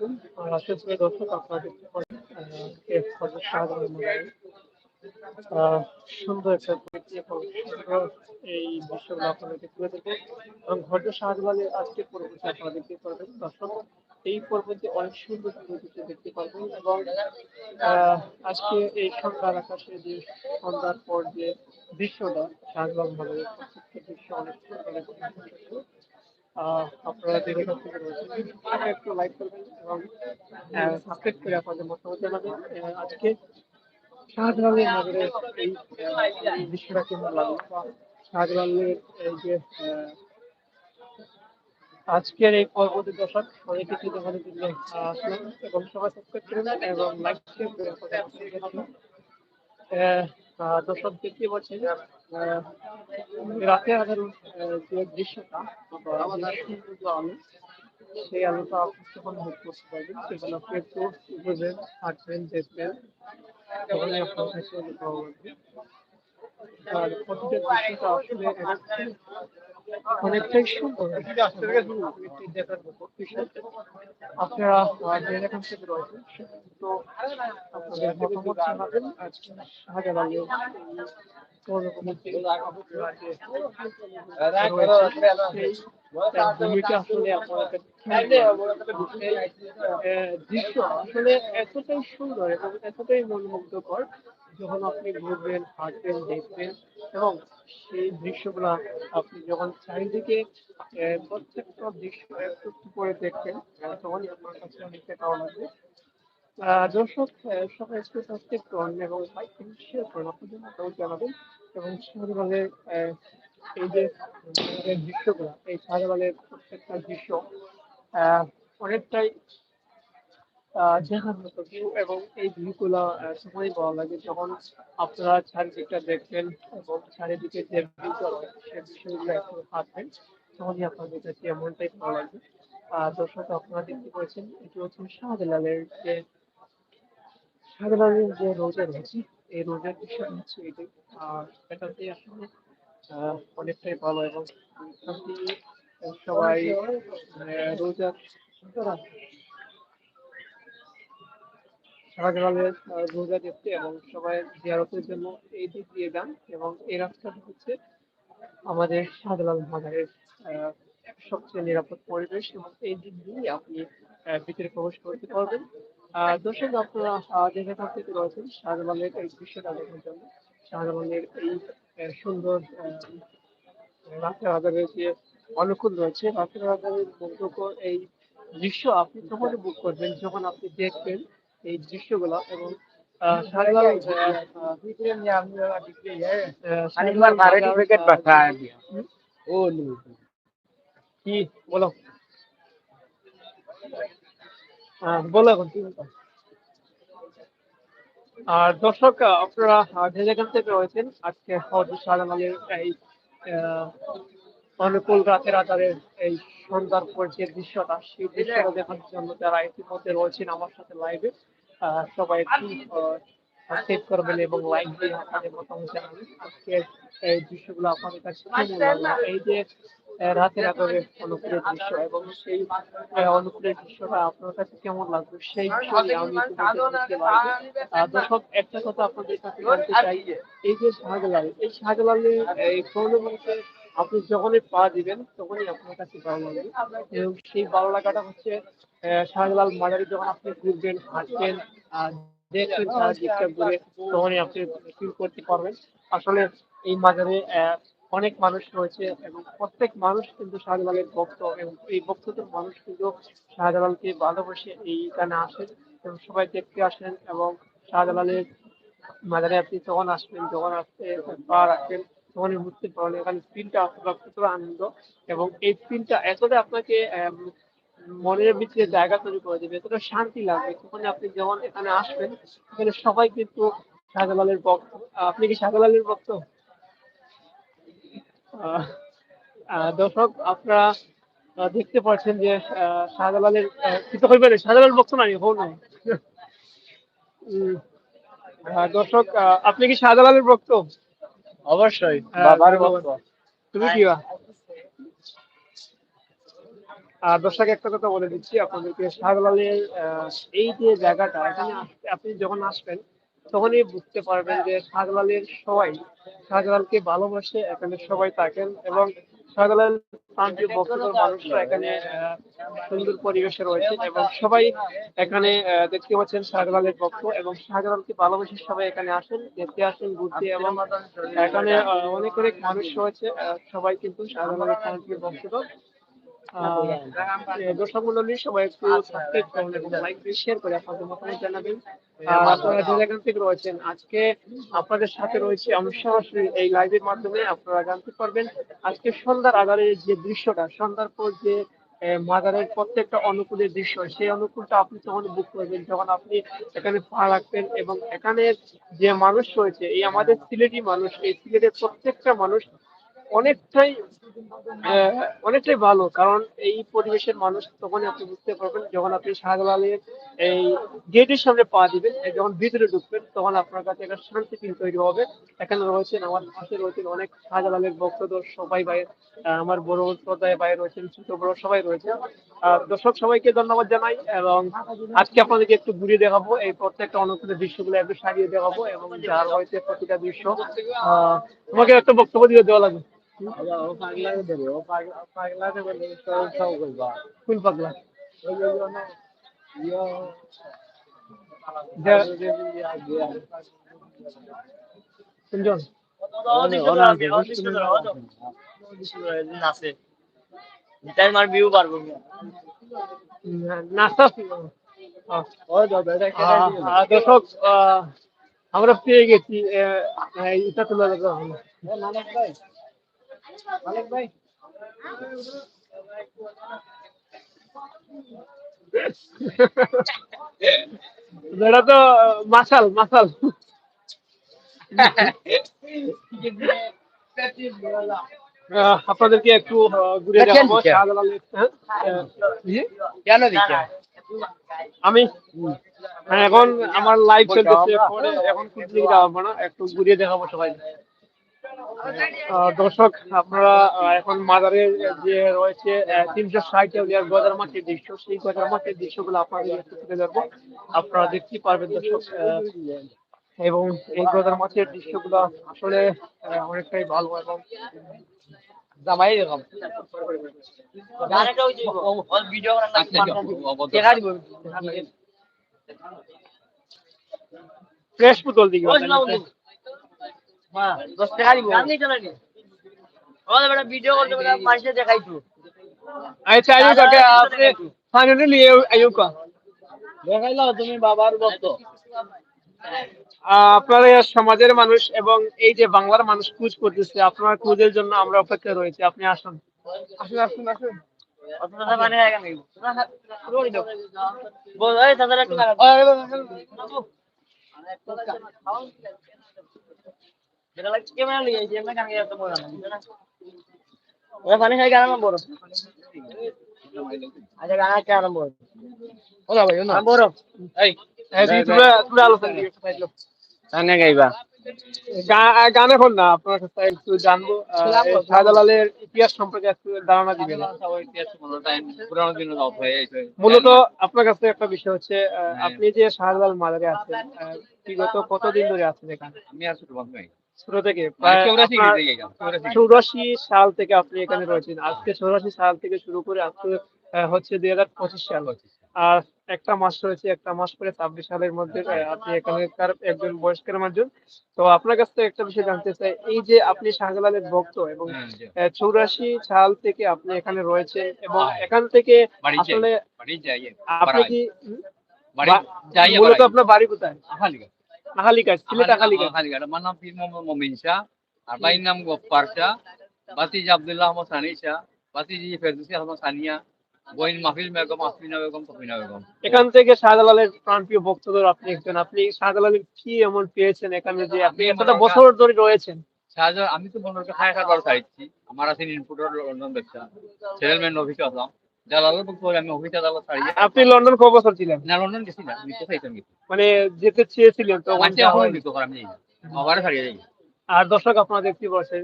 আলাইকুম আহ, সুপ্রিয় দর্শক আপনারা দেখতে আহ, সুন্দর একটা এই দৃশ্যগুলো আপনাদেরকে তুলে দেবো এবং হজরত শাহজালালের আজকের পরবর্তী আপনারা দেখতে পারবেন। দর্শক এই পর্বতে অনেক সুন্দর সুন্দর দেখতে পারবেন এবং আজকে এই সন্ধ্যার আকাশে যে সন্ধ্যার পর যে দৃশ্যটা শাহজালাল মাজারের দৃশ্য অনেক সুন্দর। আপনারা যে রয়েছেন একটু লাইক করবেন এবং সাবস্ক্রাইব করে আপনাদের মতামত জানাবেন। আজকে শাহজালালের নগরে এই দৃশ্যটা কেমন লাগল? শাহজালালের এই যে আজকের এই পরবর্তী দশক, অনেক কিছু দেখানোর আসলাম এবং সবাই সাবস্ক্রাইব করে দেন এবং লাইক শেয়ার করে দর্শক দেখতে পাচ্ছেন রাতে আধার যে দৃশ্যটা আলো সেই আলোটা যখন ভোগ করতে পারবেন সেগুলো আপনি একটু বুঝবেন হাঁটবেন দেখবেন। তখন আপনার কাছে আর প্রতিটা দৃশ্যটা আসলে অনেকটাই- অনেকটাই সুন্দর দেখার মতো আপনারা যে যেখান থেকে তো দৃশ্য আসলে এতটাই সুন্দর এবং এতটাই মনোমুগ্ধকর যখন আপনি ঘুরবেন হাঁটবেন দেখবেন এবং সেই দৃশ্যগুলা আপনি যখন চারিদিকে প্রত্যেকটা দৃশ্য একটু একটু করে দেখবেন তখনই আপনার কাছে অনেকটা লাগবে। আহ, দর্শক সবাই একটু সাবস্ক্রাইব করুন এবং লাইক করুন শেয়ার করুন। আপনাদের মতামত জানাবেন এবং আহ, এই যে দৃশ্যগুলো এই শাহজালালের প্রত্যেকটা দৃশ্য অনেকটাই দেখার মতো ভিউ এবং এই ভিউগুলো তখনই ভালো লাগে। যখন আপনারা চারিদিকটা দেখবেন এবং চারিদিকে যে রয়েছে সেই বিষয়গুলো একটু হাঁটবেন তখনই আপনাদের কাছে এমনটাই ভালো লাগবে। দর্শক আপনারা দেখতে পাচ্ছেন এটি হচ্ছে শাহজালালের যে শাহজালালের যে রোজা রয়েছে এই রোজার বিষয় হচ্ছে এটি। আর এটাতে আসলে অনেকটাই ভালো এবং সবাই আহ, রোজার শাহজালালের রোজা দেখতে এবং সবাই জিয়ারতের জন্য এই দিক দিয়ে যান এবং এই রাস্তাটি হচ্ছে আমাদের শাহজালাল মাজারের আহ, সবচেয়ে নিরাপদ পরিবেশ এবং এই দিক দিয়ে আপনি ভিতরে প্রবেশ করতে পারবেন। দর্শক আপনারা যে যেখান থেকে রয়েছেন শাহজালালের এই দৃশ্যটা দেখার জন্য। শাহজালালের এই সুন্দর রাতের আধারের যে অনুকূল রয়েছে আধারের মুগ্ধকর এই দৃশ্য আপনি তখনই বুক করবেন যখন আপনি দেখবেন এই দৃশ্যগুলো এবং কি বলো। বলো এখন আর দর্শক আপনারা যেখান থেকে রয়েছেন আজকে হজরত শাহজালালের এই অনুকূল রাতের আধারের এই সন্ধ্যার পর যে দৃশ্যটা সেই দৃশ্যটা দেখার জন্য যারা ইতিমধ্যে রয়েছেন আমার সাথে লাইভে সবাই একটু সেভ করবেন এবং লাইক দিয়ে আপনাদের মতামত জানাবেন। আজকে এই দৃশ্যগুলো আপনাদের কাছে কেমন লাগল? এই যে রাতের আধারের অনুকূলের দৃশ্য এবং সেই অনুকূলের দৃশ্যটা আপনার কাছে কেমন লাগবে সেই বিষয়ে আমি দর্শক, একটা কথা আপনাদের কাছে জানতে চাই। এই যে শাহজালাল, এই শাহজালালের, এই পৌর্ণমাসে আপনি যখনই পা দিবেন, তখনই আপনার কাছে ভালো লাগবে। এবং সেই ভালো লাগাটা হচ্ছে শাহজালাল মাজারে যখন আপনি ঘুরবেন, হাঁটবেন দেখবেন ঘুরে, তখনই আপনি ফিল করতে পারবেন। আসলে এই মাজারে অনেক মানুষ রয়েছে এবং প্রত্যেক মানুষ কিন্তু শাহজালালের ভক্ত এবং এই ভক্তদের মানুষ কিন্তু শাহজালালকে ভালোবাসে এইখানে আসেন এবং সবাই দেখতে আসেন এবং শাহজালালের মাজারে আপনি যখন আসবেন, যখন আসতে পা রাখবেন তখনই বুঝতে পারবেন এখানে ফিলটা আপনার আনন্দ এবং এই ফিলটা এতটা আপনাকে মনের ভিতরে জায়গা তৈরি করে দেবে এতটা শান্তি লাগবে। তখন আপনি যখন এখানে আসবেন এখানে সবাই কিন্তু শাহজালালের ভক্ত। আপনি কি শাহজালালের ভক্ত? দর্শক আপনারা দেখতে পাচ্ছেন যে শাহজালালের কিছু হইবে না শাহজালাল ভক্ত নাই হো আহ, দর্শক আপনি কি শাহজালালের ভক্ত? অবশ্যই। হ্যাঁ, বাবার তুমি কি আর দর্শক একটা কথা বলে দিচ্ছি আপনাদেরকে শাহজালালের আহ, এই যে জায়গাটা এখানে আপনি যখন আসবেন তখনই বুঝতে পারবেন যে শাহজালালের সবাই শাহজালালকে ভালোবাসে এখানে সবাই থাকেন এবং শাহজালাল প্রান্তীয় বক্তব্য মানুষরা এখানে সুন্দর পরিবেশে রয়েছে এবং সবাই এখানে দেখতে পাচ্ছেন শাহজালালের বক্ত এবং শাহজালালকে ভালোবেসে সবাই এখানে আসেন দেখতে আসেন ঘুরতে এবং এখানে অনেক অনেক মানুষ রয়েছে সবাই কিন্তু শাহজালালের প্রান্তীয় ভক্ত দর্শক মন্ডলী সবাই একটু সাবস্ক্রাইব করুন এবং লাইক দিয়ে শেয়ার করে আপনাদের মতামত জানাবেন। আর আপনারা যে যেখান থেকে রয়েছেন আজকে আপনাদের সাথে রয়েছে আমি সরাসরি এই লাইভের মাধ্যমে আপনারা জানতে পারবেন আজকে সন্ধ্যার আধারে যে দৃশ্যটা সন্ধ্যার পর যে মাজারের প্রত্যেকটা অনুকূলের দৃশ্য সেই অনুকূলটা আপনি তখন বুক করবেন যখন আপনি এখানে পা রাখবেন এবং এখানে যে মানুষ রয়েছে এই আমাদের সিলেটি মানুষ এই সিলেটের প্রত্যেকটা মানুষ অনেকটাই অনেকটাই ভালো, কারণ এই পরিবেশের মানুষ তখন আপনি বুঝতে পারবেন, যখন আপনি শাহজালালের এই গেটের সামনে পা দিবেন যখন ভিতরে ঢুকবেন, তখন আপনার কাছে একটা শান্তি ফিল তৈরি হবে। এখানে রয়েছেন আমার পাশে রয়েছেন অনেক শাহজালালের ভক্তদের সবাই ভাই আমার বড় শ্রদ্ধায় ভাই রয়েছেন, ছোট বড় সবাই রয়েছে দর্শক, সবাইকে ধন্যবাদ জানাই, এবং আজকে আপনাদেরকে একটু ঘুরিয়ে দেখাবো, এই প্রত্যেকটা অনুকূলের দৃশ্যগুলো একটু সারিয়ে দেখাবো, এবং যার রয়েছে প্রতিটা দৃশ্য তোমাকে একটা বক্তব্য দিয়ে দেওয়া লাগবে। ও পাগলাকে দেবে ও পাগলা পাগলাকে বলে সব সব করবা ফুল পাগলা ওই যে জন্য ইয়ে যে- নাচে তাই মার ভিউ পারব নাস্তা আহ, আহ, দর্শক আমরা পেয়ে গেছি এটা তুলে ভাই মালিক ভাই। এটা তো মাসাল মাসাল। আপনাদেরকে একটু ঘুরে দেখাবো হ্যাঁ? কেন দিচ্ছে আমি হ্যাঁ, এখন আমার লাইভ চলতেছে এখন কিছু দেখাবো না একটু ঘুরিয়ে দেখাবো সবাই দর্শক আপনারা এখন মাজারের যে রয়েছে তিনশো ষাট গজার মাঠের দৃশ্য সেই গজার মাঠের দৃশ্যগুলো আপনাদের তুলে ধরবো। আপনারা দেখতে পারবেন দর্শক এবং এই গজার মাঠের দৃশ্যগুলো আসলে অনেকটাই ভালো এবং জামাই এরকম। ভিডিও ফ্রেশ পুতল দিকে দশ টাকা দিব। বেটা ভিডিও করতে বেটা আচ্ছা আয়ু কাকে আপনি ফাইনালি আয়ু কা। দেখাইলো তুমি বাবার ভক্ত। আহ, আপনারা সমাজের মানুষ এবং এই যে বাংলার মানুষ খোঁজ করতেছে আপনার খোঁজের জন্য আমরা অপেক্ষা রয়েছে। আপনি আসুন। আসুন আসুন আসুন। মানে পানি খাই গানা বড় আচ্ছা গানা কে আরম্ভ ওলা ভাই না বড় এই এই আলোচনা গানে গাইবা আপনার কাছে একটু জানব শাহজালালের ইতিহাস সম্পর্কে একটু ধারণা দিবেন মূলত আপনার কাছে একটা বিষয় হচ্ছে আপনি যে শাহজালাল মাজারে আছেন বিগত কতদিন ধরে আছেন এখানে আমি আর ছোট থেকে? মানে চৌরাশি সাল থেকে আপনি এখানে রয়েছেন। আজকে চৌরাশি সাল থেকে শুরু করে আজকে হচ্ছে দুই হাজার পঁচিশ সাল। আর একটা মাস রয়েছে একটা মাস পরে ছাব্বিশ সালের মধ্যে আপনি এখানকার একজন বয়স্কের মানুষ তো আপনার কাছ থেকে একটা বিষয় জানতে চাই এই যে আপনি শাহজালালের ভক্ত এবং হ্যাঁ, চৌরাশি সাল থেকে আপনি এখানে রয়েছেন এবং এখান থেকে আসলে আপনি কি মূলত আপনার বাড়ি কোথায়। আহালিকা সিলেট আহালিকা। আমার নাম পীর মোহাম্মদ মমিন শাহ, আর ভাইয়ের নাম গফফার শাহ, ভাতিজি আব্দুল্লাহ আহমদ সানি শাহ, ভাতিজি ফেরদৌসী আহমদ সানিয়া, বোন মাহফিল বেগম, আসমিনা বেগম, তফিনা বেগম। এখান থেকে শাহজালালের প্রাণপ্রিয় আপনি একজন আপনি শাহজালালের কি এমন পেয়েছেন এখানে যে আপনি এতটা বছর ধরে রয়েছেন? শাহজাহান আমি তো মনে খায় খাবার ছাড়ছি আমার আছে ইনপুটের লন্ডন ব্যবসা। আসলাম। জালালের বক্তব্য আমি অফিসে জালাল ছাড়ি আপনি লন্ডন ক বছর ছিলেন? না লন্ডন গেছি না আমি মানে যেতে চেয়েছিলেন তো এখন আবার ছাড়িয়ে যাই। আর দর্শক আপনারা দেখতে পাচ্ছেন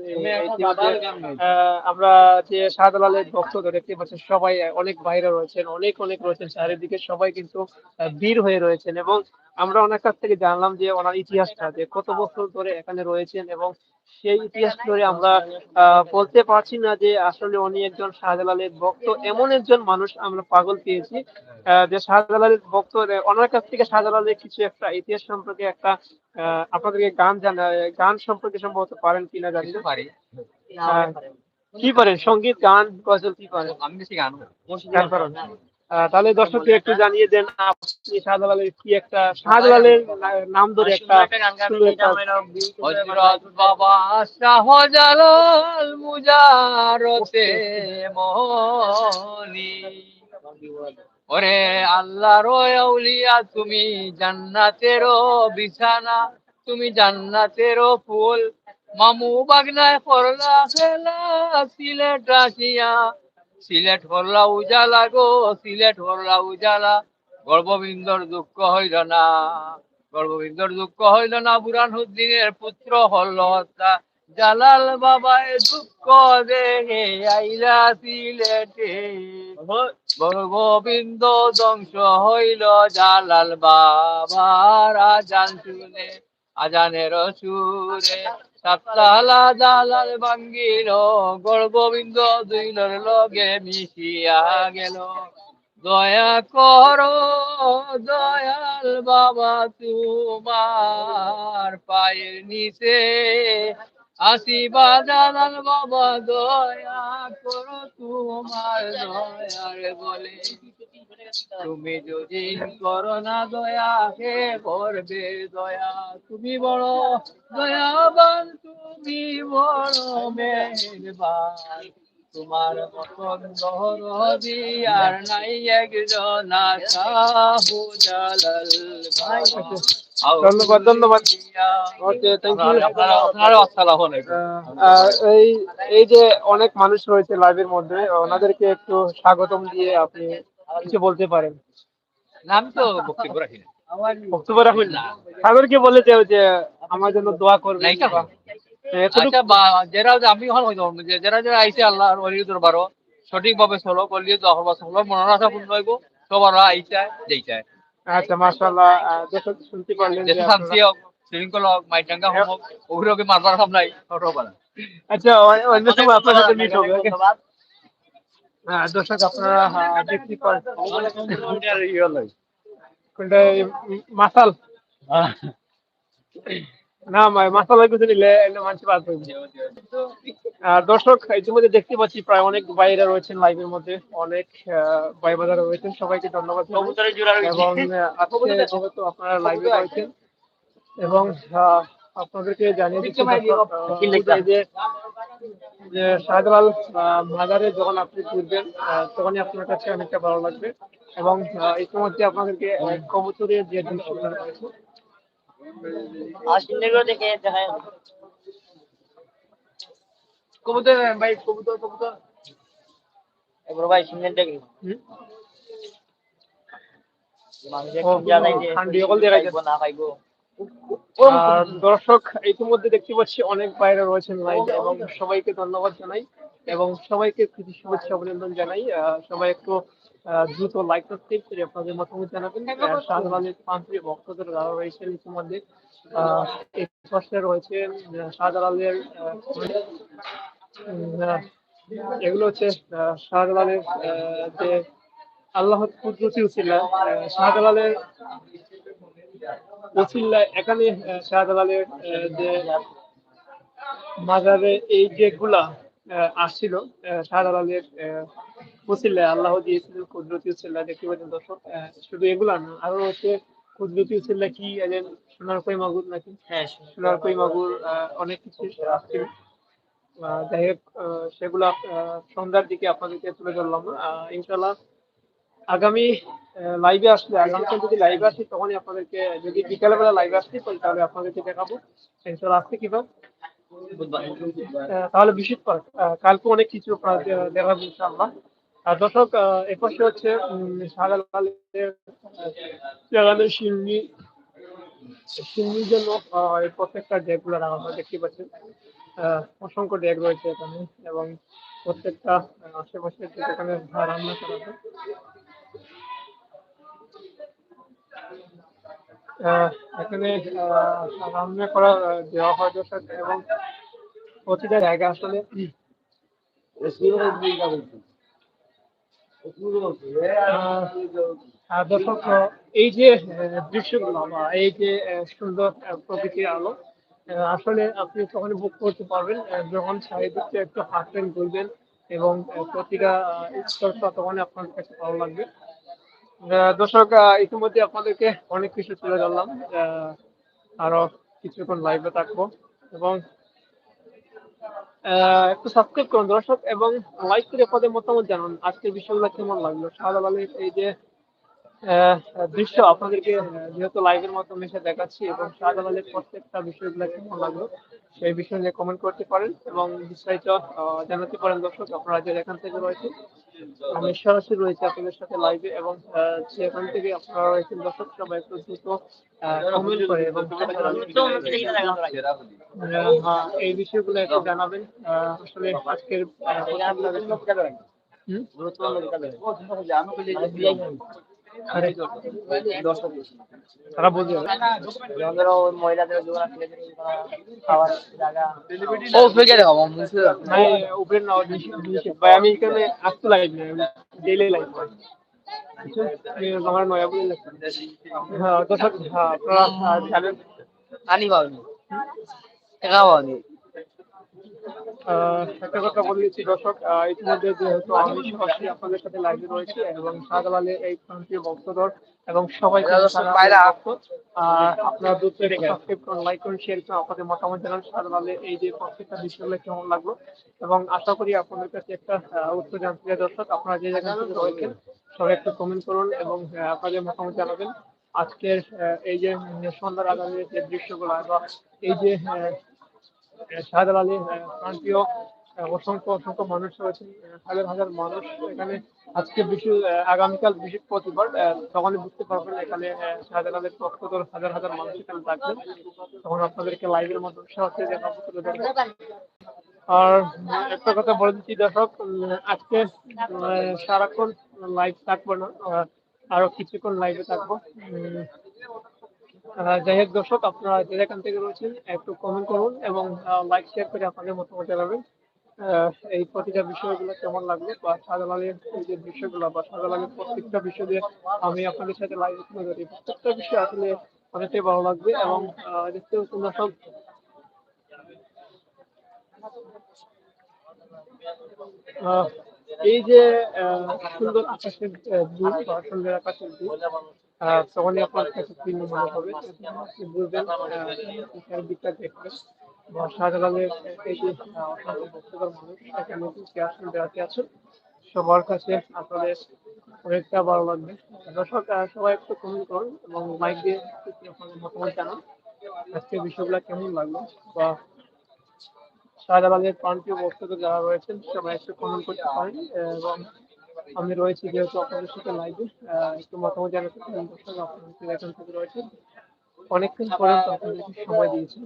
আমরা যে শাহজালালের ভক্তদের দেখতে পাচ্ছেন সবাই অনেক বাইরে রয়েছেন অনেক অনেক রয়েছেন। চারিদিকে সবাই কিন্তু ভিড় হয়ে রয়েছেন এবং আমরা অনেক কাছ থেকে জানলাম যে ওনার ইতিহাসটা যে কত বছর ধরে এখানে রয়েছেন এবং সেই ইতিহাস ধরে আমরা আহ, বলতে পারছি না যে আসলে উনি একজন শাহজালালের ভক্ত। এমন একজন মানুষ আমরা পাগল পেয়েছি আহ, যে শাহজালালের ভক্ত ওনার কাছ থেকে শাহজালালের কিছু একটা ইতিহাস সম্পর্কে একটা আহ, আপনাদেরকে গান জানা গান সম্পর্কে সম্ভবত পারেন কিনা জানি না। পারি? কি পারেন? সংগীত গান গজল কি পারেন? আমি বেশি গান গান পারেন তাহলে দর্শককে একটু জানিয়ে দেন আপনি শাহজালালের কি একটা শাহজালালের নাম ধরে একটা হজরত বাবা। শাহজালাল মুজারতে মনি ওরে আল্লাহর আউলিয়া তুমি জান্নাতেরও বিছানা তুমি জান্নাতেরও ফুল। মামু বাগনায় করলা খেলা সিলেট রাখিয়া সিলেট করলা উজালা গো, সিলেট করলা উজালা। গর্ববিন্দর দুঃখ হইল না, গর্ববিন্দর দুঃখ হইল না। বুরানউদ্দিনের পুত্র হল হত্যা। জালাল বাবায় দুঃখ দেখে আইলা সিলেটে। গর্ববিন্দ ধ্বংস হইল জালাল বাবার আজান শুনে, আজানের সুরে। সাতলা জালাল ভাঙ্গিল, গর্ববিন্দ দুইলর লগে মিশিয়া গেল। দয়া করো, দয়াল বাবা, তোমার পায়ের নিচে জালাল বাবা দয়া করো তোমার তুমি যদি করো না দয়া কে করবে দয়া। তুমি বড় দয়াবান, তুমি বড় মেহেরবান। তোমার মতন দরদি আর নাই একজন সাহু জালাল ভাই। ধন্যবাদ, ধন্যবাদ। Okay, thank you. আপনারা আসসালামু আলাইকুম। এই এই যে অনেক মানুষ রয়েছে লাইভের মধ্যে ওনাদেরকে একটু স্বাগতম দিয়ে আপনি কিছু বলতে পারেন। নাম তো বক্তব্য রাখি না। বক্তব্য রাখবেন না। তাদেরকে বলে যে যে আমার জন্য দোয়া করবেন। নাই কেন? বা, আচ্ছা যারা আমি হল যারা যারা আইছে আল্লাহ ওলি দরবারও সঠিকভাবে চলো করলে দোয়া করবা চলো মনের আশা পূর্ণ হইব। সবার আইছে যেইছে আচ্ছা মাশাআল্লাহ। দেখো শুনতে পারলেন যে শান্তি হোক শৃঙ্খল হোক মাইটাঙ্গা হোক ওগুলোকে মারবার সব নাই? আচ্ছা অন্য সময় আপনার সাথে মিট হবে okay? দর্শক আপনারা দেখতে পারেন। কোনটা এই মাসাল? না মা- মাসালা কিছু নিলে মানুষ বাদ হয়ে আর দর্শক ইতিমধ্যে দেখতে পাচ্ছি প্রায় অনেক বাইরে রয়েছেন লাইভের মধ্যে অনেক ভাই বাজারা রয়েছেন। সবাইকে ধন্যবাদ। এবং আজকে যেহেতু আপনারা লাইভে রয়েছেন এবং আপনাদেরকে জানিয়ে দিচ্ছি যে শাহজালাল মাজারে যখন আপনি ঘুরবেন তখনই আপনার কাছে অনেকটা ভালো লাগবে। এবং ইতিমধ্যে আপনাদেরকে কবুতরের যে দৃশ্যগুলো রয়েছে সিন্ডিগুলো দেখে দেখা কবুতর ভাই কবুতর কবুতর। এবার ভাই দেখি। দর্শক ইতিমধ্যে দেখতে পাচ্ছি অনেক বাইরে রয়েছেন লাইভে এবং সবাইকে ধন্যবাদ জানাই এবং সবাইকে প্রীতি শুভেচ্ছা অভিনন্দন জানাই। আহ, সবাই একটু দ্রুত লাইক সাবস্ক্রাইব করে আপনাদের মতামত জানাবেন। শাহজালালের পান্ত্রী ভক্তদের যারা রয়েছেন ইতিমধ্যে এই পাশে রয়েছেন শাহজালালের এগুলো হচ্ছে শাহজালালের যে আল্লাহ কুদরতি আহ, শাহজালালের ওসিল্লা এখানে শাহজালালের যে মাজারে এই যেগুলা আহ, আসছিল। শাহজালালের আহ, ওসিল্লায় আল্লাহ দিয়েছিলেন কুদরতি উসিল্লা দেখতে পাচ্ছেন দর্শক। শুধু এগুলা না আরও হচ্ছে কুদরতি উসিল্লা কি সোনার কই মাগুর নাকি? হ্যাঁ সোনার কই মাগুর অনেক কিছু আসছিল। যাই হোক সেগুলা সন্ধ্যার দিকে আপনাদেরকে তুলে ধরলাম। ইনশাল্লাহ আগামী লাইভে আসলে আগামীকাল যদি লাইভে আসি তখনই আপনাদেরকে যদি বিকালবেলা লাইভে আসছি তো তাহলে আপনাদেরকে দেখাবো। ইনশাল্লাহ আসতে কীভাবে তাহলে বিশেষ কালকে অনেক কিছু দেখাবো ইনশাআল্লাহ। আর দর্শক এ পাশে হচ্ছে শাহজালালের শিরনি সিন্নির জন্য প্রত্যেকটা ডেকগুলো রাখা হয় দেখতে পাচ্ছেন। অসংখ্য ডেক রয়েছে এখানে এবং প্রত্যেকটা আশেপাশে যেখানে রান্না করা হয়। এখানে রান্না করা দেওয়া হয় দর্শক এবং প্রতিটা জায়গা আসলে দর্শক, এই যে দৃশ্যগুলো এই যে সুন্দর প্রকৃতির আলো আসলে আপনি তখন বুক করতে পারবেন যখন চারিদিকটা একটু হাঁটবেন, ঘুরবেন এবং প্রতিটা স্তরটা তখন আপনার কাছে ভালো লাগবে। দর্শক ইতিমধ্যে আপনাদেরকে অনেক কিছু তুলে ধরলাম। আরও কিছুক্ষণ লাইভে থাকব এবং একটু সাবস্ক্রাইব করুন দর্শক এবং লাইক করে আপনাদের মতামত জানান। আজকের বিষয়গুলো কেমন লাগল? শাহাদ এই যে দৃশ্য আপনাদেরকে যেহেতু লাইভের মাধ্যমে এসে দেখাচ্ছি এবং শাহাদ আলীর প্রত্যেকটা বিষয়গুলো কেমন লাগল, সেই বিষয় নিয়ে কমেন্ট করতে পারেন এবং বিস্তারিত জানাতে পারেন দর্শক, আপনারা যে এখান থেকে রয়েছে আমি সরাসরি রয়েছে আপনাদের সাথে লাইভে এবং যেখান থেকে আপনারা রয়েছেন দর্শক, সবাই একটু দ্রুত কমেন্ট করে এবং এই বিষয়গুলো একটু জানাবেন। আসলে আজকের হুম? আরে, তারা বুঝবে মহিলাদের খাবার জায়গা ও উপরে না ভাই আমি এখানে আসতে লাইভ না ডেইলি লাইভ আমার নয়া বলে লাগছে হ্যাঁ হ্যাঁ আনি পাওনি টাকা আহ, একটা কথা বলে দিচ্ছি দর্শক ইতিমধ্যে যেহেতু আমি সরাসরি আপনাদের সাথে লাইভে রয়েছি এবং এই প্রান্তীয় এবং সবাই। আপনারা দ্রুত সাবস্ক্রাইব করুন লাইক করুন শেয়ার করুন আপনাদের মতামত জানান শাহজালালের এই যে প্রত্যেকটা বিষয়গুলো কেমন লাগল এবং আশা করি আপনাদের কাছে একটা উত্তর জানতে চাই দর্শক আপনারা যে জায়গা থেকে রয়েছেন সবাই একটু কমেন্ট করুন এবং আপনাদের মতামত জানাবেন আজকের এই যে সন্ধ্যার আগামী যে দৃশ্যগুলো বা এই যে আহ, শাহজালাল আলী প্রান্তীয় অসংখ্য অসংখ্য মানুষ রয়েছেন হাজার হাজার মানুষ এখানে আজকে বিশু আগামীকাল বৃহস্পতিবার প্রতিবার তখন বুঝতে পারবেন এখানে শাহজালালের পক্ষতর হাজার হাজার মানুষ এখানে থাকবেন তখন আপনাদেরকে লাইভের মাধ্যমে ধরবো। আর একটা কথা বলে দিচ্ছি দর্শক আজকে সারাক্ষণ লাইভ থাকব না আরও কিছুক্ষণ লাইভে থাকব যাই হোক দর্শক আপনারা যে যেখান থেকে রয়েছেন একটু কমেন্ট করুন এবং লাইক শেয়ার করে আপনাদের মতামত জানাবেন। এই প্রতিটা বিষয়গুলো কেমন লাগল বা শাহজালালের এই যে বিষয়গুলো বা শাহজালালের প্রত্যেকটা বিষয় দিয়ে আমি আপনাদের সাথে লাইভ তুলে ধরি প্রত্যেকটা বিষয় আসলে অনেকটাই ভালো লাগবে এবং আহ, দেখতে পাচ্ছেন দর্শক এই যে সুন্দর আকাশের দূর বা সুন্দর আকাশের দূর তখনই আপনার কাছে ভিন্ন মনে হবে বুঝবেন দিকটা দেখবেন শাহজালালের এই মানুষ বেড়াতে আছেন। সবার কাছে আপনাদের অনেকটা ভালো লাগবে। দর্শক সবাই একটু কমেন্ট করুন এবং লাইক দিয়ে আপনাদের মতামত জানান। আজকের বিষয়গুলো কেমন লাগল? বা শাহজালালের প্রান্তীয় বক্তব্য যারা রয়েছেন, সবাই একটু কমেন্ট করতে পারেন এবং আমি রয়েছি যেহেতু আপনাদের সাথে লাইভে একটু মতামত জানাতে দর্শক আপনাদের এখান থেকে রয়েছে। অনেকক্ষণ পর্যন্ত আপনাদেরকে সময় দিয়েছি।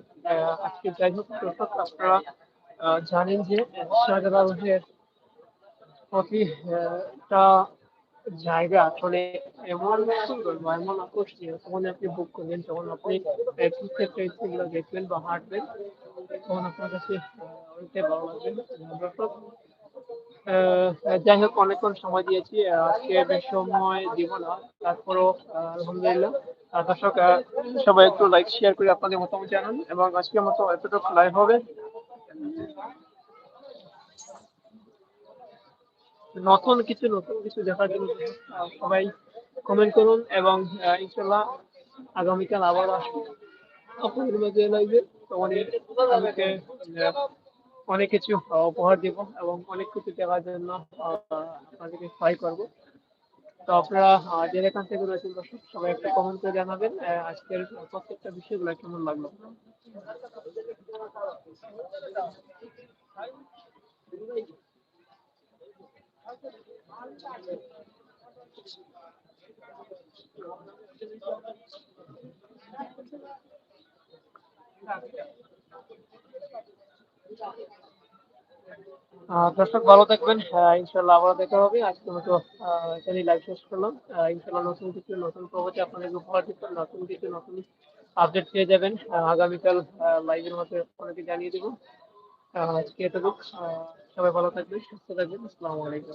আজকে যাই হোক দর্শক আপনারা জানেন যে আহ, শাহজালালের প্রতিটা জায়গা আসলে এমন সুন্দর বা এমন আকর্ষণীয় তখন আপনি বুক করবেন তখন আপনি প্লেসগুলো দেখবেন বা হাঁটবেন তখন আপনার কাছে অনেকটাই ভালো লাগবে। দর্শক যাই হোক, অনেকক্ষণ সময় দিয়েছি। আজকে বেশ সময় দিব না, তারপরও আলহামদুলিল্লাহ। দর্শক সবাই একটু লাইক শেয়ার করে আপনাদের মতামত জানান এবং আজকের মতো এতটুকু লাইভ হবে। নতুন কিছু নতুন কিছু দেখার জন্য সবাই কমেন্ট করুন এবং ইনশাল্লাহ আগামীকাল আবার আসব। আপনাদের মাঝে লাইভে তখন আমাকে অনেক কিছু উপহার দেব এবং অনেক কিছু দেওয়ার জন্য আপনাদেরকে সহায় করব। তো আপনারা যে এখান থেকে রয়েছেন দর্শক সবাই একটা কমেন্ট করে জানাবেন আজকের প্রত্যেকটা বিষয়গুলো কেমন লাগল? আহ, দর্শক, ভালো থাকবেন। ইনশাল্লাহ আবার দেখা হবে। আজকে মতো এখানে লাইভ শেষ করলাম। ইনশাল্লাহ নতুন কিছু, নতুন প্রবচে আপনাদের উপহার দিতে, নতুন কিছু, নতুন আপডেট পেয়ে যাবেন। আগামীকাল লাইভের মধ্যে আপনাকে জানিয়ে দেবো। আজকে এটা সবাই ভালো থাকবেন, সুস্থ থাকবেন। আসসালামু আলাইকুম।